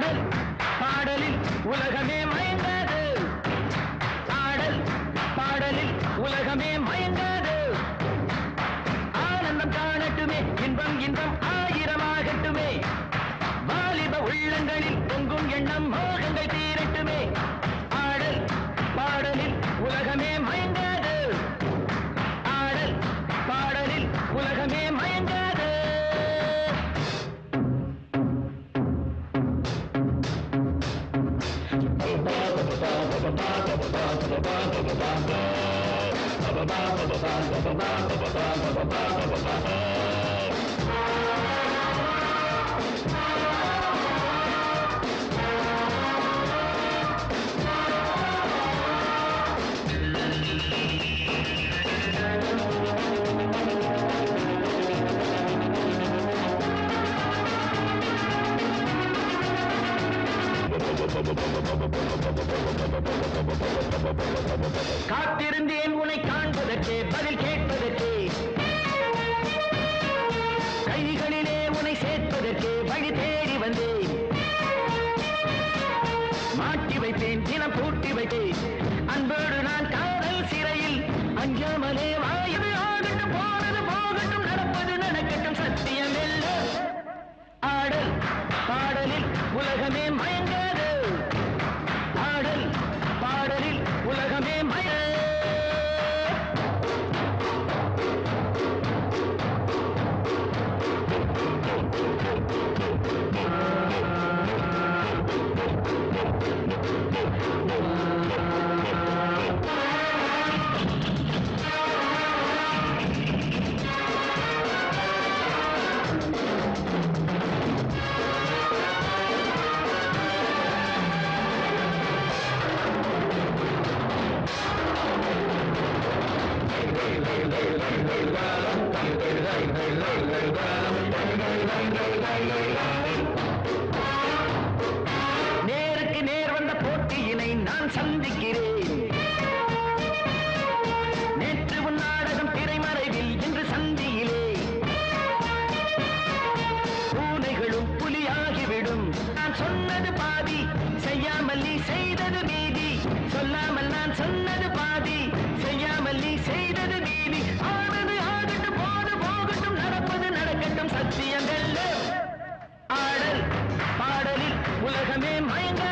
ஆடல் பாடலில் உலகமே மயங்காது. ஆடல் பாடலில் உலகமே மயங்காது. ba ba ba ba ba காத்திருந்தேன் உனை காண்பதற்கே பதில் கேட்பதற்கே. கைகளிலே உனை சேர்ப்பதற்கே வழி தேடி வந்தேன். மாட்டி வைத்தேன் தினம் பூட்டி வைத்தேன் அன்போடு நான் காதல் சிறையில் அஞ்சாமலே வாயது ஆகட்டும் போனது போகட்டும் நடப்பது நடக்கட்டும் சத்தியம் எல்லாம் ஆடல் பாடலில் உலகமே மய Thank you. உலகமே மயங்காது